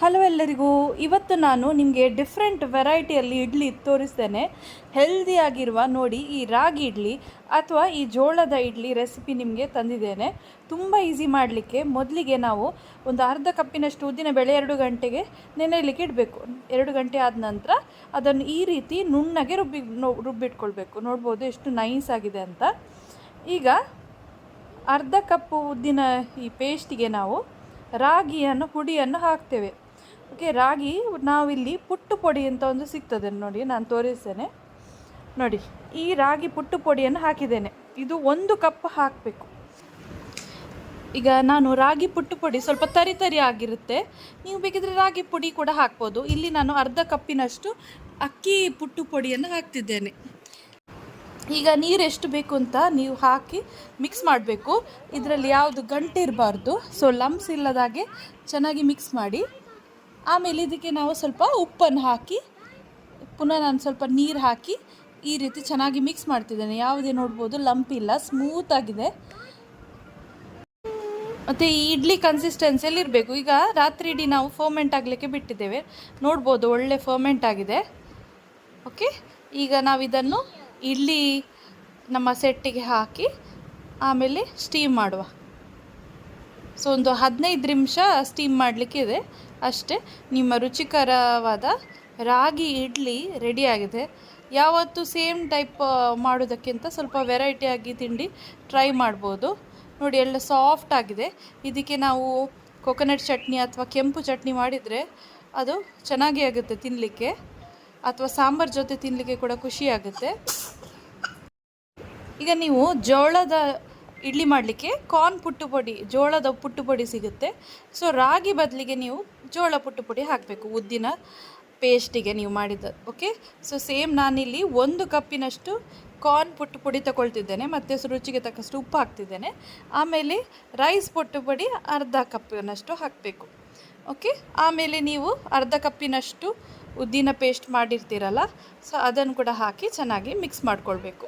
Hello ಎಲ್ಲರಿಗೂ, ಇವತ್ತು ನಾನು ನಿಮಗೆ ಡಿಫ್ರೆಂಟ್ ವೆರೈಟಿಯಲ್ಲಿ ಇಡ್ಲಿ ತೋರಿಸ್ತೇನೆ. ಹೆಲ್ದಿಯಾಗಿರುವ ನೋಡಿ, ಈ ರಾಗಿ ಇಡ್ಲಿ ಅಥವಾ ಈ ಜೋಳದ ಇಡ್ಲಿ ರೆಸಿಪಿ ನಿಮಗೆ ತಂದಿದ್ದೇನೆ. ತುಂಬ ಈಸಿ ಮಾಡಲಿಕ್ಕೆ ಮೊದಲಿಗೆ ನಾವು ಒಂದು ಅರ್ಧ ಕಪ್ಪಿನಷ್ಟು ಉದ್ದಿನ ಬೆಳೆ ಎರಡು ಗಂಟೆಗೆ ನೆನೆಯಲಿಕ್ಕೆ ಇಡಬೇಕು. ಎರಡು ಗಂಟೆ ಆದ ನಂತರ ಅದನ್ನು ಈ ರೀತಿ ನುಣ್ಣಗೆ ರುಬ್ಬಿ, ನೋ, ರುಬ್ಬಿಟ್ಕೊಳ್ಬೇಕು. ನೋಡ್ಬೋದು ಎಷ್ಟು ನೈಸ್ ಆಗಿದೆ ಅಂತ. ಈಗ ಅರ್ಧ ಕಪ್ಪು ಉದ್ದಿನ ಈ ಪೇಸ್ಟಿಗೆ ನಾವು ರಾಗಿಯನ್ನು, ಹುಡಿಯನ್ನು ಹಾಕ್ತೇವೆ. ಓಕೆ ರಾಗಿ ನಾವಿಲ್ಲಿ ಪುಟ್ಟು ಪೊಡಿ ಅಂತ ಒಂದು ಸಿಗ್ತದೆ ನೋಡಿ, ನಾನು ತೋರಿಸ್ತೇನೆ. ನೋಡಿ, ಈ ರಾಗಿ ಪುಟ್ಟು ಪೊಡಿಯನ್ನು ಹಾಕಿದ್ದೇನೆ. ಇದು ಒಂದು ಕಪ್ ಹಾಕಬೇಕು. ಈಗ ನಾನು ರಾಗಿ ಪುಟ್ಟು ಪುಡಿ ಸ್ವಲ್ಪ ತರಿ ತರಿ ಆಗಿರುತ್ತೆ. ನೀವು ಬೇಕಿದ್ರೆ ರಾಗಿ ಪುಡಿ ಕೂಡ ಹಾಕ್ಬೋದು. ಇಲ್ಲಿ ನಾನು ಅರ್ಧ ಕಪ್ಪಿನಷ್ಟು ಅಕ್ಕಿ ಪುಟ್ಟು ಪೊಡಿಯನ್ನು ಹಾಕ್ತಿದ್ದೇನೆ. ಈಗ ನೀರು ಎಷ್ಟು ಬೇಕು ಅಂತ ನೀವು ಹಾಕಿ ಮಿಕ್ಸ್ ಮಾಡಬೇಕು. ಇದರಲ್ಲಿ ಯಾವುದು ಗಂಟೆ ಇರಬಾರ್ದು ಸೊ ಲಮ್ಸ್ ಇಲ್ಲದಾಗೆ ಚೆನ್ನಾಗಿ ಮಿಕ್ಸ್ ಮಾಡಿ. ಆಮೇಲೆ ಇದಕ್ಕೆ ನಾವು ಸ್ವಲ್ಪ ಉಪ್ಪನ್ನು ಹಾಕಿ, ಪುನಃ ನಾನು ಸ್ವಲ್ಪ ನೀರು ಹಾಕಿ ಈ ರೀತಿ ಚೆನ್ನಾಗಿ ಮಿಕ್ಸ್ ಮಾಡ್ತಿದ್ದೇನೆ. ಯಾವುದೇ ನೋಡ್ಬೋದು ಲಂಪ್ ಇಲ್ಲ ಸ್ಮೂತ್ ಆಗಿದೆ. ಮತ್ತು ಈ ಇಡ್ಲಿ ಕನ್ಸಿಸ್ಟೆನ್ಸಿಯಲ್ಲಿ ಇರಬೇಕು. ಈಗ ರಾತ್ರಿ ಇಡೀ ನಾವು ಫರ್ಮೆಂಟ್ ಆಗಲಿಕ್ಕೆ ಬಿಟ್ಟಿದ್ದೇವೆ. ನೋಡ್ಬೋದು, ಒಳ್ಳೆ ಫರ್ಮೆಂಟ್ ಆಗಿದೆ. ಓಕೆ ಈಗ ನಾವು ಇದನ್ನು ಇಡ್ಲಿ ನಮ್ಮ ಸೆಟ್ಟಿಗೆ ಹಾಕಿ, ಆಮೇಲೆ ಸ್ಟೀಮ್ ಮಾಡುವ. ಸೊ ಒಂದು ಹದಿನೈದು ನಿಮಿಷ ಸ್ಟೀಮ್ ಮಾಡಲಿಕ್ಕೆ ಇದೆ ಅಷ್ಟೇ, ನಿಮ್ಮ ರುಚಿಕರವಾದ ರಾಗಿ ಇಡ್ಲಿ ರೆಡಿಯಾಗಿದೆ ಯಾವತ್ತು ಸೇಮ್ ಟೈಪ್ ಮಾಡೋದಕ್ಕಿಂತ ಸ್ವಲ್ಪ ವೆರೈಟಿಯಾಗಿ ತಿಂಡಿ ಟ್ರೈ ಮಾಡ್ಬೋದು. ನೋಡಿ, ಎಲ್ಲ ಸಾಫ್ಟ್ ಆಗಿದೆ. ಇದಕ್ಕೆ ನಾವು ಕೊಕೊನಟ್ ಚಟ್ನಿ ಅಥವಾ ಕೆಂಪು ಚಟ್ನಿ ಮಾಡಿದರೆ ಅದು ಚೆನ್ನಾಗಿ ಆಗುತ್ತೆ ತಿನ್ನಲಿಕ್ಕೆ ಅಥವಾ ಸಾಂಬಾರ್ ಜೊತೆ ತಿನ್ನಲಿಕ್ಕೆ ಕೂಡ ಖುಷಿಯಾಗುತ್ತೆ ಈಗ ನೀವು ಜೋಳದ ಇಡ್ಲಿ ಮಾಡಲಿಕ್ಕೆ ಕಾರ್ನ್ ಪುಟ್ಟು ಪುಡಿ ಜೋಳದ ಪುಟ್ಟು ಪುಡಿ ಸಿಗುತ್ತೆ. ಸೊ ರಾಗಿ ಬದಲಿಗೆ ನೀವು ಜೋಳ ಪುಟ್ಟು ಪುಡಿ ಹಾಕಬೇಕು. ಉದ್ದಿನ ಪೇಸ್ಟಿಗೆ ನೀವು ಮಾಡಿದ ಓಕೆ ಸೊ ಸೇಮ್ ನಾನಿಲ್ಲಿ ಒಂದು ಕಪ್ಪಿನಷ್ಟು ಕಾರ್ನ್ ಪುಟ್ಟು ಪುಡಿ ತಗೊಳ್ತಿದ್ದೇನೆ. ಮತ್ತು ರುಚಿಗೆ ತಕ್ಕಷ್ಟು ಉಪ್ಪು ಹಾಕ್ತಿದ್ದೇನೆ. ಆಮೇಲೆ ರೈಸ್ ಪುಟ್ಟು ಪುಡಿ ಅರ್ಧ ಕಪ್ಪಿನಷ್ಟು ಹಾಕಬೇಕು ಓಕೆ ಆಮೇಲೆ ನೀವು ಅರ್ಧ ಕಪ್ಪಿನಷ್ಟು ಉದ್ದಿನ ಪೇಸ್ಟ್ ಮಾಡಿರ್ತೀರಲ್ಲ ಸೊ ಅದನ್ನು ಕೂಡ ಹಾಕಿ ಚೆನ್ನಾಗಿ ಮಿಕ್ಸ್ ಮಾಡ್ಕೊಳ್ಬೇಕು.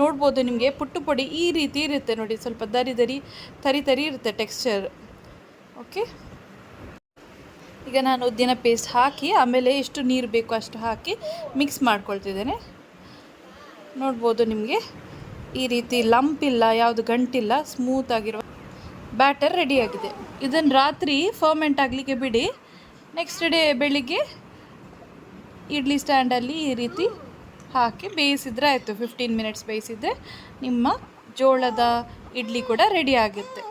ನೋಡ್ಬೋದು ನಿಮಗೆ. ಪುಟ್ಟು ಪುಡಿ ಈ ರೀತಿ ಇರುತ್ತೆ ನೋಡಿ, ಸ್ವಲ್ಪ ದರಿ ದರಿ, ತರಿ ತರಿ ಇರುತ್ತೆ ಟೆಕ್ಸ್ಚರ್ ಓಕೆ ಈಗ ನಾನು ಉದ್ದಿನ ಪೇಸ್ಟ್ ಹಾಕಿ, ಆಮೇಲೆ ಎಷ್ಟು ನೀರು ಬೇಕು ಅಷ್ಟು ಹಾಕಿ ಮಿಕ್ಸ್ ಮಾಡ್ಕೊಳ್ತಿದ್ದೇನೆ. ನೋಡ್ಬೋದು ನಿಮಗೆ. ಈ ರೀತಿ ಲಂಪ್ ಇಲ್ಲ, ಯಾವುದು ಗಂಟಿಲ್ಲ ಸ್ಮೂತ್ ಆಗಿರೋ ಬ್ಯಾಟರ್ ರೆಡಿಯಾಗಿದೆ ಇದನ್ನು ರಾತ್ರಿ ಫರ್ಮೆಂಟ್ ಆಗಲಿಕ್ಕೆ ಬಿಡಿ. ನೆಕ್ಸ್ಟ್ ಡೇ ಬೆಳಿಗ್ಗೆ, ಇಡ್ಲಿ ಸ್ಟ್ಯಾಂಡಲ್ಲಿ ಈ ರೀತಿ ಹಾಕಿ ಬೇಯಿಸಿದ್ರೆ ಆಯಿತು ಫಿಫ್ಟೀನ್ ಮಿನಿಟ್ಸ್ ಬೇಯಿಸಿದರೆ ನಿಮ್ಮ ಜೋಳದ ಇಡ್ಲಿ ಕೂಡ ರೆಡಿ ಆಗುತ್ತೆ.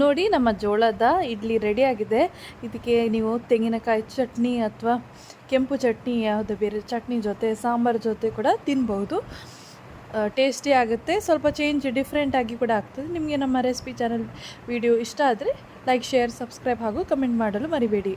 ನೋಡಿ, ನಮ್ಮ ಜೋಳದ ಇಡ್ಲಿ ರೆಡಿಯಾಗಿದೆ ಇದಕ್ಕೆ ನೀವು ತೆಂಗಿನಕಾಯಿ ಚಟ್ನಿ ಅಥವಾ ಕೆಂಪು ಚಟ್ನಿ, ಯಾವುದು ಬೇರೆ ಚಟ್ನಿ ಜೊತೆ, ಸಾಂಬಾರು ಜೊತೆ ಕೂಡ ತಿನ್ಬೋದು. ಟೇಸ್ಟಿ ಆಗುತ್ತೆ. ಸ್ವಲ್ಪ ಚೇಂಜ್ ಡಿಫ್ರೆಂಟಾಗಿ ಕೂಡ ಆಗ್ತದೆ. ನಿಮಗೆ ನಮ್ಮ ರೆಸಿಪಿ ಚಾನಲ್ ವಿಡಿಯೋ ಇಷ್ಟ ಆದರೆ ಲೈಕ್ ಶೇರ್ ಸಬ್ಸ್ಕ್ರೈಬ್ ಹಾಗೂ ಕಮೆಂಟ್ ಮಾಡಲು ಮರಿಬೇಡಿ.